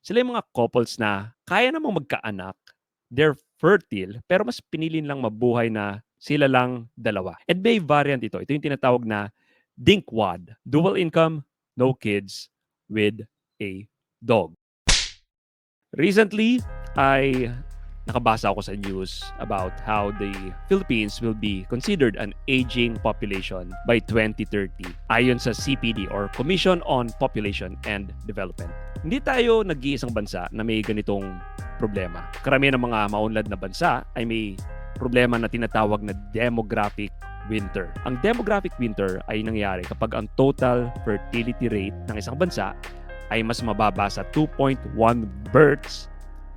Sila yung mga couples na kaya namang magkaanak, they're fertile, pero mas pinili lang mabuhay na sila lang dalawa. And may variant ito. Ito yung tinatawag na dinkwad. Dual income, no kids, with a dog. Recently, I nakabasa ako sa news about how the Philippines will be considered an aging population by 2030 ayon sa CPD or Commission on Population and Development. Hindi tayo nag-iisang bansa na may ganitong problema. Karamihan ng mga maunlad na bansa ay may problema na tinatawag na demographic winter. Ang demographic winter ay nangyari kapag ang total fertility rate ng isang bansa ay mas mababa sa 2.1 births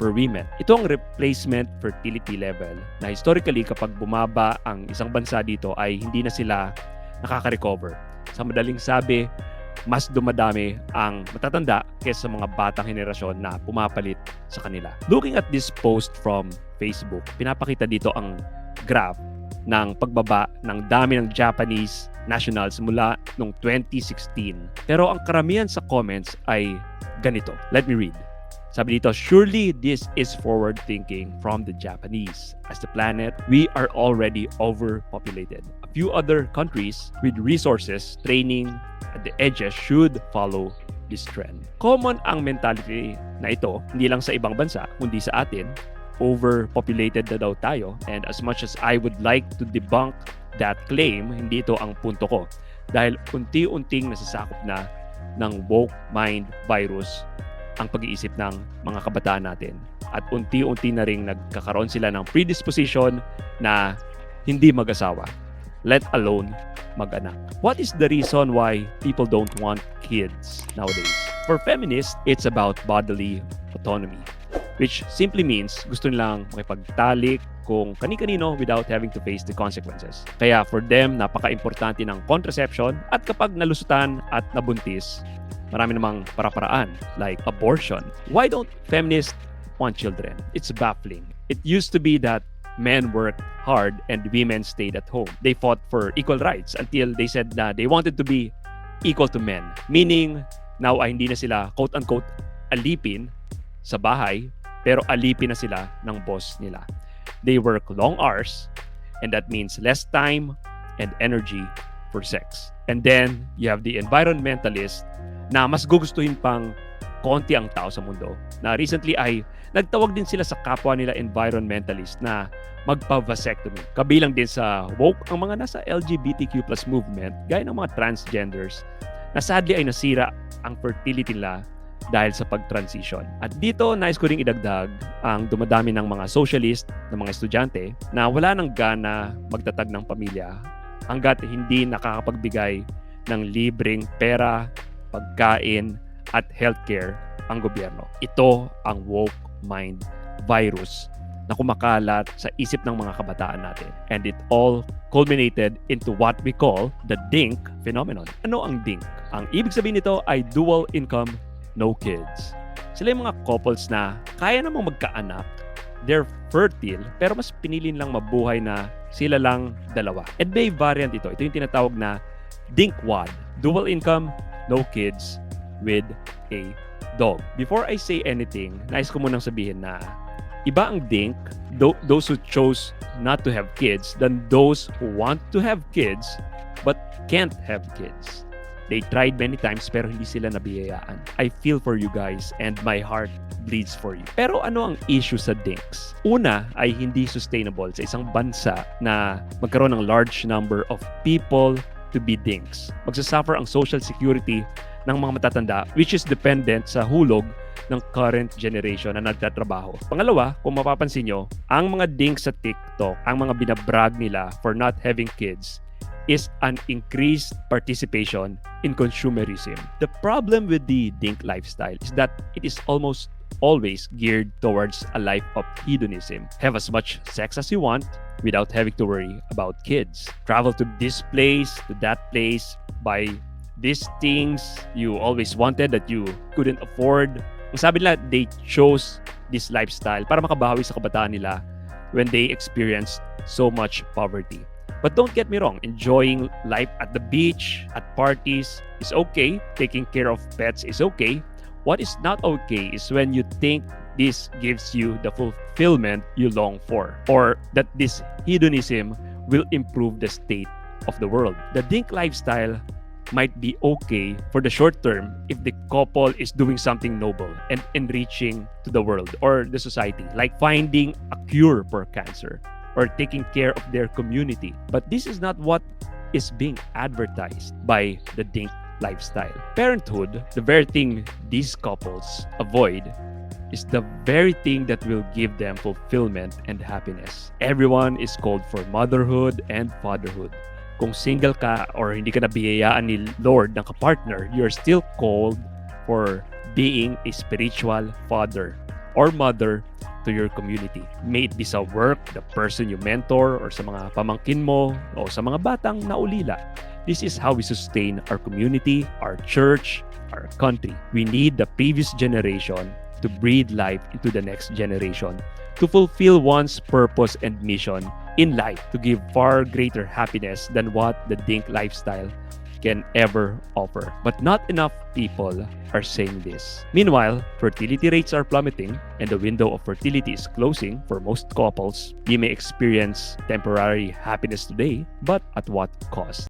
per women. Ito ang replacement fertility level na historically kapag bumaba ang isang bansa dito ay hindi na sila nakaka-recover. Sa madaling sabi, mas dumadami ang matatanda kaysa sa mga batang henerasyon na pumapalit sa kanila. Looking at this post from Facebook, pinapakita dito ang graph ng pagbaba ng dami ng Japanese nationals mula noong 2016. Pero ang karamihan sa comments ay ganito. Let me read. Sabi dito, surely this is forward thinking from the Japanese. As the planet, we are already overpopulated. A few other countries with resources, training at the edges should follow this trend. Common ang mentality na ito, hindi lang sa ibang bansa, kundi sa atin. Overpopulated na daw tayo. And as much as I would like to debunk that claim, hindi ito ang punto ko. Dahil unti-unting nasasakop na ng woke mind virus ang pag-iisip ng mga kabataan natin. At unti-unti na rin nagkakaroon sila ng predisposition na hindi mag-asawa, let alone mag-anak. What is the reason why people don't want kids nowadays? For feminists, it's about bodily autonomy, which simply means gusto nilang makipagtalik kung kani-kanino without having to face the consequences. Kaya for them, napaka-importante ng contraception at kapag nalusutan at nabuntis, marami namang para-paraan like abortion. Why don't feminists want children? It's baffling. It used to be that men worked hard and women stayed at home. They fought for equal rights until they said na they wanted to be equal to men. Meaning, now ay hindi na sila quote-unquote alipin sa bahay, pero alipin na sila ng boss nila. They work long hours, and that means less time and energy for sex. And then, you have the environmentalist na mas gugustuhin pang konti ang tao sa mundo. Na recently ay nagtawag din sila sa kapwa nila environmentalist na magpa-vasectomy. Kabilang din sa woke ang mga nasa LGBTQ plus movement gaya ng mga transgenders na sadly ay nasira ang fertility nila dahil sa pag-transition. At dito, nais ko ring idagdag ang dumadami ng mga socialist, ng mga estudyante na wala nang gana magtatag ng pamilya hanggat hindi nakakapagbigay ng libreng pera, pagkain, at healthcare ang gobyerno. Ito ang woke mind virus na kumakalat sa isip ng mga kabataan natin. And it all culminated into what we call the DINK phenomenon. Ano ang DINK? Ang ibig sabihin nito ay dual income, no kids. Sila yung mga couples na kaya namang magkaanak, they're fertile, pero mas pinili lang mabuhay na sila lang dalawa. And may variant ito. Ito yung tinatawag na DINKWAD. Dual income, no kids, with a dog. Before I say anything, nais ko munang sabihin na iba ang dink, tho- those who chose not to have kids, than those who want to have kids but can't have kids. They tried many times pero hindi sila nabiyayaan. I feel for you guys and my heart bleeds for you. Pero ano ang issue sa dinks? Una ay hindi sustainable sa isang bansa na magkaroon ng large number of people to be dinks. Magsasuffer ang social security ng mga matatanda which is dependent sa hulog ng current generation na nagtatrabaho. Pangalawa, kung mapapansin nyo, ang mga dinks sa TikTok, ang mga binabrag nila for not having kids, is an increased participation in consumerism. The problem with the dink lifestyle is that it is almost always geared towards a life of hedonism. Have as much sex as you want without having to worry about kids. Travel to this place, to that place, buy these things you always wanted that you couldn't afford. Sabi nila, they chose this lifestyle para makabawi sa kabataan nila when they experienced so much poverty. But don't get me wrong, enjoying life at the beach, at parties is okay. Taking care of pets is okay. What is not okay is when you think this gives you the fulfillment you long for, or that this hedonism will improve the state of the world. The dink lifestyle might be okay for the short term if the couple is doing something noble and enriching to the world or the society, like finding a cure for cancer or taking care of their community. But this is not what is being advertised by the dink lifestyle. Parenthood, the very thing these couples avoid, is the very thing that will give them fulfillment and happiness. Everyone is called for motherhood and fatherhood. Kung single ka or hindi ka nabiyayaan ni Lord ng kapartner, you're still called for being a spiritual father or mother to your community. May it be sa work, the person you mentor, or sa mga pamangkin mo, o sa mga batang naulila. This is how we sustain our community, our church, our country. We need the previous generation to breathe life into the next generation, to fulfill one's purpose and mission in life, to give far greater happiness than what the Dink lifestyle can ever offer. But not enough people are saying this. Meanwhile, fertility rates are plummeting and the window of fertility is closing for most couples. You may experience temporary happiness today, but at what cost?